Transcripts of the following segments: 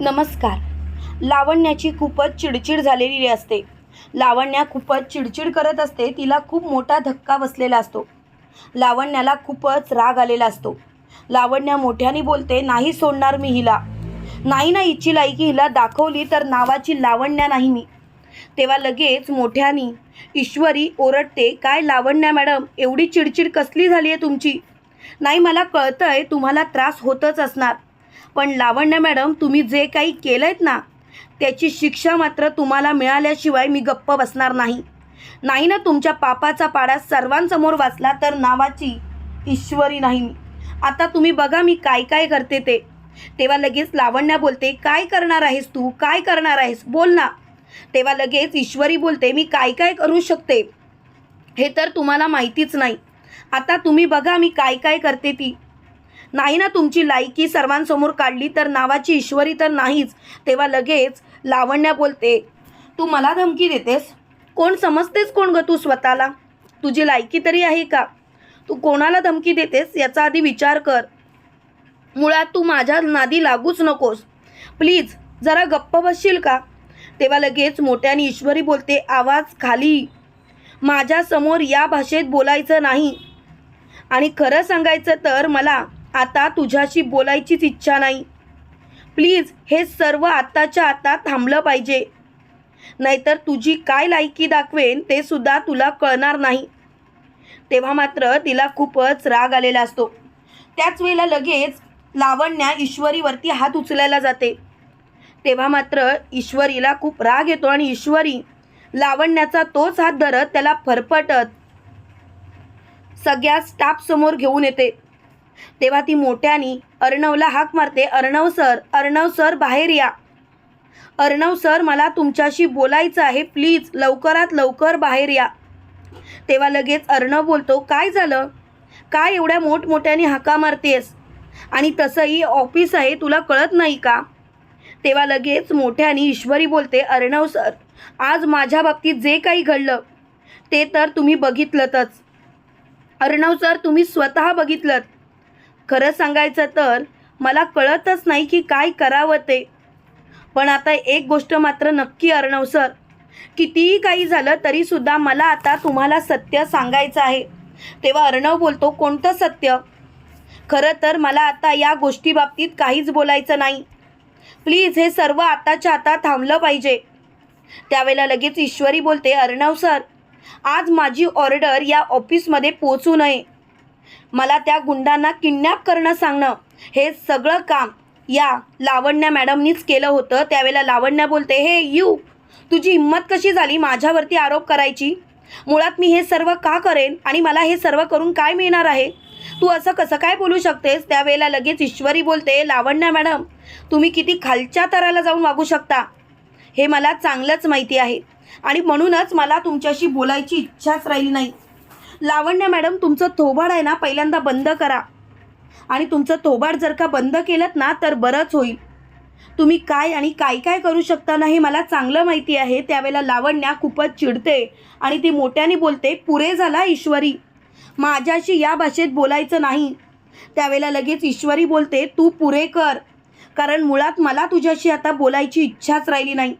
नमस्कार. लावण्याची खूपच चिडचिड झालेली असते. लावण्या खूपच चिडचिड करत असते तिला खूप मोठा धक्का बसलेला असतो. लावण्याला खूपच राग आलेला असतो. लावण्या मोठ्याने बोलते नाही सोडणार मी हिला. नाही ना हिची लायकी हिला दाखवली तर नावाची लावण्या नाही मी. तेव्हा लगेच मोठ्यानी ईश्वरी ओरडते. काय लावण्या मॅडम? एवढी चिडचिड कसली झाली आहे तुमची? नाही मला कळतं आहे तुम्हाला त्रास होतच असणार. पण लावण्य मॅडम तुम्ही जे काही केलं आहेत ना त्याची शिक्षा मात्र तुम्हाला मिळाल्याशिवाय मी गप्प बसणार नाही. नाही ना तुमच्या पापाचा पाडा सर्वांसमोर वाचला तर नावाची ईश्वरी नाही मी. आता तुम्ही बघा मी काय काय करते ते. तेव्हा लगेच लावण्या बोलते काय करणार आहेस तू? काय करणार आहेस? बोल ना. तेव्हा लगेच ईश्वरी बोलते मी काय काय करू शकते? हे तर तुम्हाला माहितीच नाही. आता तुम्ही बघा मी काय काय करते ती. नाही ना तुमची लायकी सर्वांसमोर काढली तर नावाची ईश्वरी तर नाहीच. तेव्हा लगेच लावण्या बोलते तू मला धमकी देतेस? कोण समजतेस कोण ग तू स्वतःला? तुझी लायकी तरी आहे का? तू कोणाला धमकी देतेस याचा आधी विचार कर. मुळात तू माझ्या नादी लागूच नकोस. प्लीज जरा गप्प बसशील का? तेव्हा लगेच मोठ्याने ईश्वरी बोलते आवाज खाली. माझ्यासमोर या भाषेत बोलायचं नाही. आणि खरं सांगायचं तर मला आता तुझ्याशी बोलायचीच इच्छा नाही. प्लीज हे सर्व आत्ताच्या आता थांबलं पाहिजे. नाहीतर तुझी काय लायकी दाखवेन ते सुद्धा तुला कळणार नाही. तेव्हा मात्र तिला खूपच राग आलेला असतो. त्याच वेळेला लगेच लावण्या ईश्वरीवरती हात उचलायला जाते. तेव्हा मात्र ईश्वरीला खूप राग येतो आणि ईश्वरी लावण्याचा तोच हात धरत त्याला फरफटत सगळ्या स्टाफसमोर घेऊन येते. तेव्हा ती मोठ्यानी अर्णवला हाक मारते अर्णव सर अर्णव सर बाहेर या. अर्णव सर मला तुमच्याशी बोलायचं आहे प्लीज लवकरात लवकर बाहेर या. तेव्हा लगेच अर्णव बोलतो काय झालं? काय एवढ्या मोठमोठ्याने हाका मारतेस? आणि तसंही ऑफिस आहे तुला कळत नाही का? तेव्हा लगेच मोठ्याने ईश्वरी बोलते अर्णव सर आज माझ्या बाबतीत जे काही घडलं ते तर तुम्ही बघितलंतच. अर्णव सर तुम्ही स्वतः बघितलं खरं सांगायचं तर मला कळतच नाही की काय करावं ते. पण आता एक गोष्ट मात्र नक्की अर्णव सर कितीही काही झालं तरीसुद्धा मला आता तुम्हाला सत्य सांगायचं आहे. तेव्हा अर्णव बोलतो कोणतं सत्य? खरं तर मला आता या गोष्टीबाबतीत काहीच बोलायचं नाही. प्लीज हे सर्व आताच्या आता थांबलं पाहिजे. त्यावेळेला लगेच ईश्वरी बोलते अर्णव सर आज माझी ऑर्डर या ऑफिसमध्ये पोचू नये. मला त्या गुंडांना किडनॅप करणं सांगणं हे सगळं काम या लावण्या मॅडमनीच केलं होतं. त्यावेळेला लावण्या बोलते हे यू तुझी हिंमत कशी झाली माझ्यावरती आरोप करायची? मुळात मी हे सर्व का करेन आणि मला हे सर्व करून काय मिळणार आहे? तू असं कसं काय बोलू शकतेस? त्यावेळेला लगेच ईश्वरी बोलते लावण्या मॅडम तुम्ही किती खालच्या तराला जाऊन वागू शकता? हे मला चांगलंच माहिती आहे आणि म्हणूनच मला तुमच्याशी बोलायची इच्छाच राहिली नाही. लावण्या मॅडम तुमचं थोबाड आहे ना पहिल्यांदा बंद करा. आणि तुमचं थोबाड जर का बंद केलं ना तर बरंच होईल. तुम्ही काय आणि काय काय करू शकता ना हे मला चांगलं माहिती आहे. त्यावेळेला लावण्या खूपच चिडते आणि ती मोठ्याने बोलते पुरे झाला ईश्वरी. माझ्याशी या भाषेत बोलायचं नाही. त्यावेळेला लगेच ईश्वरी बोलते तू पुरे कर. कारण मुळात मला तुझ्याशी आता बोलायची इच्छाच राहिली नाही.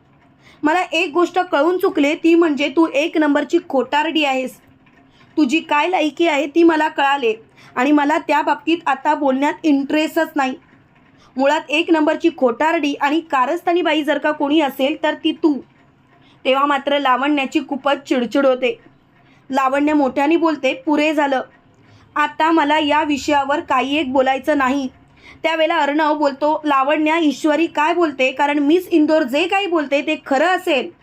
मला एक गोष्ट कळून चुकले ती म्हणजे तू एक नंबरची खोटारडी आहेस. तुझी काय लायकी आहे ती मला कळाले आणि मला त्या बाबतीत आता बोलण्यात इंटरेस्टच नाही. मुळात एक नंबरची खोटारडी आणि कारस्थानी बाई जर का कोणी असेल तर ती तू. तेव्हा मात्र लावण्याची खूपच चिडचिड होते. लावण्य मोठ्याने बोलते पुरे झालं. आता मला या विषयावर काही एक बोलायचं नाही. त्यावेळेला अर्णव बोलतो लावण्या ईश्वरी काय बोलते? कारण मिस इंदोर जे काही बोलते ते खरं असेल.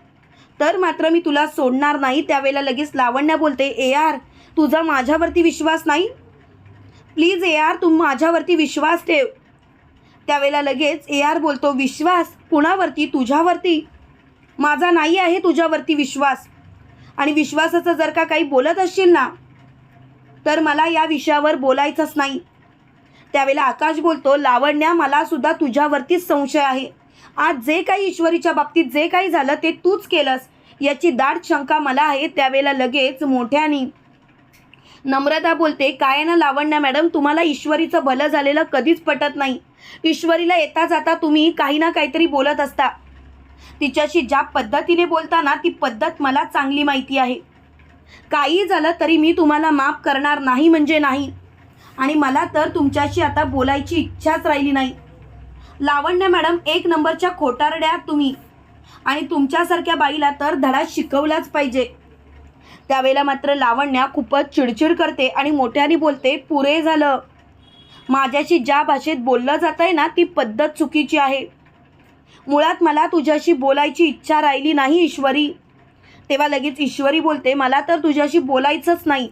तर मात्र मी तुला सोडणार नाही. त्यावेळेला लगेच लावण्या बोलते ए आर तुझा माझ्यावरती विश्वास नाही? प्लीज ए आर तू माझ्यावरती विश्वास ठेव. त्यावेळेला लगेच ए आर बोलतो विश्वास? कुणावरती? तुझ्यावरती? माझा नाही आहे तुझ्यावरती विश्वास. आणि विश्वासाचं जर का काही बोलत असशील ना तर मला या विषयावर बोलायचंच नाही. त्यावेळेला आकाश बोलतो लावण्या मला सुद्धा तुझ्यावरतीच संशय आहे. आज जे काही ईश्वरीच्या बाबतीत जे काही झालं ते तूच केलंस. याची दाट शंका मला आहे त्यावेळेला लगेच मोठ्याने. नम्रता बोलते काय ना लावण्या मॅडम? तुम्हाला ईश्वरीचं भलं झालेलं कधीच पटत नाही. ईश्वरीला येता जाता तुम्ही काही ना काहीतरी बोलत असता. तिच्याशी ज्या पद्धतीने बोलताना ती पद्धत मला चांगली माहिती आहे. काही झालं तरी मी तुम्हाला माफ करणार नाही म्हणजे नाही. आणि मला तर तुमच्याशी आता बोलायची इच्छाच राहिली नाही. लावण्य मॅडम एक नंबरच्या खोटारड्या तुम्ही. आणि तुमच्यासारख्या बाईला तर धडा शिकवलाच पाहिजे. त्यावेळेला मात्र लावण्या खूपच चिडचिड करते आणि मोठ्याने बोलते पुरे झालं. माझ्याशी ज्या भाषेत बोललं जात आहे ना ती पद्धत चुकीची आहे. मुळात मला तुझ्याशी बोलायची इच्छा राहिली नाही ईश्वरी. तेव्हा लगेच ईश्वरी बोलते मला तर तुझ्याशी बोलायचंच नाही.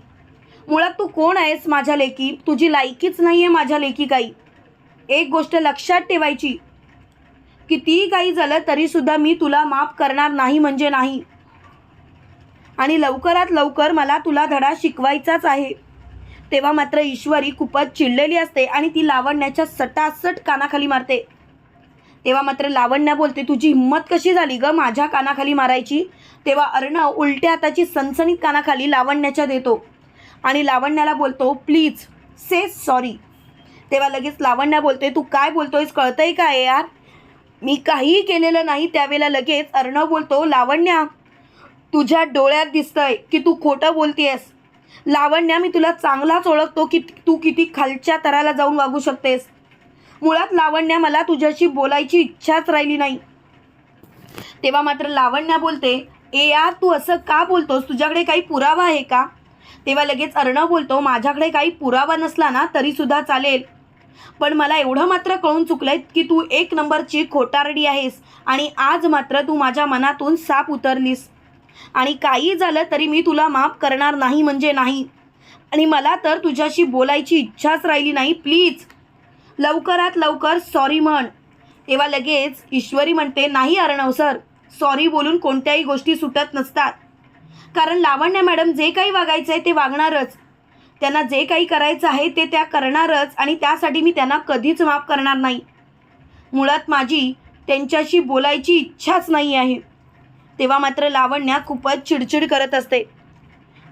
मुळात तू कोण आहेस माझ्या लेकी तुझी लायकीच नाही आहे माझ्या लेकी काही. एक गोष्ट लक्षात ठेवायची. कितीही काही झालं तरीसुद्धा मी तुला माफ करणार नाही म्हणजे नाही. आणि लवकरात लवकर मला तुला धडा शिकवायचाच आहे. तेव्हा मात्र ईश्वरी खूपच चिडलेली असते आणि ती लावण्याच्या सटासट कानाखाली मारते. तेव्हा मात्र लावण्या बोलते तुझी हिंमत कशी झाली ग माझ्या कानाखाली मारायची? तेव्हा अर्णव उलट्या हाताची सणसणीत कानाखाली लावण्याच्या देतो. आणि लावण्याला बोलतो प्लीज से सॉरी. तेव्हा लगेच लावण्या बोलते तू काय बोलतोयस? कळतंय काय यार? मी काहीही केलेलं नाही. त्यावेळेला लगेच अर्णव बोलतो लावण्या तुझ्या डोळ्यात दिसतंय की तू खोटं बोलतेस लावण्या मी तुला चांगलाच ओळखतो की तू किती खालच्या तराला जाऊन वागू शकतेस. मुळात लावण्या मला तुझ्याशी बोलायची इच्छाच राहिली नाही. तेव्हा मात्र लावण्या बोलते ए यार तू असं का बोलतोस? तुझ्याकडे काही पुरावा आहे का? तेव्हा लगेच अर्णव बोलतो माझ्याकडे काही पुरावा नसला ना तरीसुद्धा चालेल. पण मला एवढं मात्र कळून चुकलंय की तू एक नंबरची खोटारडी आहेस आणि आज मात्र तू माझ्या मनातून साप उतरलीस. आणि काही झालं तरी मी तुला माफ करणार नाही म्हणजे नाही. आणि मला तर तुझ्याशी बोलायची इच्छाच राहिली नाही प्लीज. लवकरात लवकर सॉरी म्हण. तेव्हा लगेच ईश्वरी म्हणते नाही अर्णव सर सॉरी बोलून कोणत्याही गोष्टी सुटत नसतात. कारण लावण्या मॅडम जे काही वागायचं आहे ते वागणारच. त्यांना जे काही करायचं आहे ते त्या करणारच आणि त्यासाठी मी त्यांना कधीच माफ करणार नाही. मुळात माझी त्यांच्याशी बोलायची इच्छाच नाही आहे. तेव्हा मात्र लावण्या खूपच चिडचिड करत असते.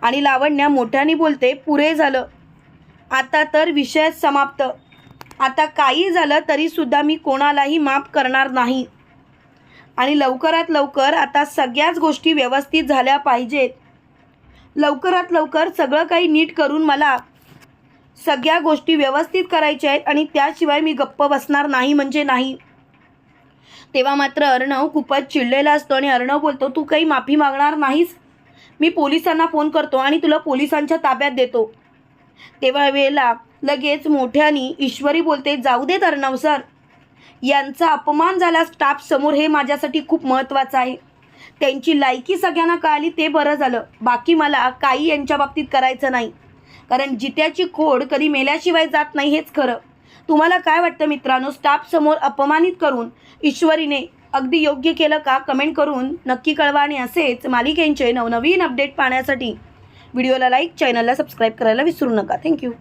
आणि लावण्या मोठ्याने बोलते पुरे झालं. आता तर विषयच समाप्त. आता काही झालं तरीसुद्धा मी कोणालाही माफ करणार नाही. आणि लवकरात लवकर आता सगळ्याच गोष्टी व्यवस्थित झाल्या पाहिजेत. लवकरात लवकर सगळं काही नीट करून मला सगळ्या गोष्टी व्यवस्थित करायच्या आहेत आणि त्याशिवाय मी गप्प बसणार नाही म्हणजे नाही. तेव्हा मात्र अर्णव खूपच चिडलेला असतो आणि अर्णव बोलतो तू काही माफी मागणार नाहीस? मी पोलिसांना फोन करतो आणि तुला पोलिसांच्या ताब्यात देतो. तेव्हा वेळेला लगेच मोठ्यानी ईश्वरी बोलते जाऊ देत अर्णव सर. यांचा अपमान झाला स्टाफ समोर हे माझ्यासाठी खूप महत्त्वाचं आहे. त्यांची लायकी सगळ्यांना कळाली ते बरं झालं. बाकी मला काही यांच्या बाबतीत करायचं नाही. कारण जित्याची खोड कधी मेल्याशिवाय जात नाही हेच खरं. तुम्हाला काय वाटतं मित्रांनो? स्टाफ समोर अपमानित करून ईश्वरीने अगदी योग्य केलं का? कमेंट करून नक्की कळवा आणि असेच मालिकेंचे नवनवीन अपडेट पाहण्यासाठी. व्हिडिओला लाईक चॅनलला सबस्क्राईब करायला विसरू नका. थँक्यू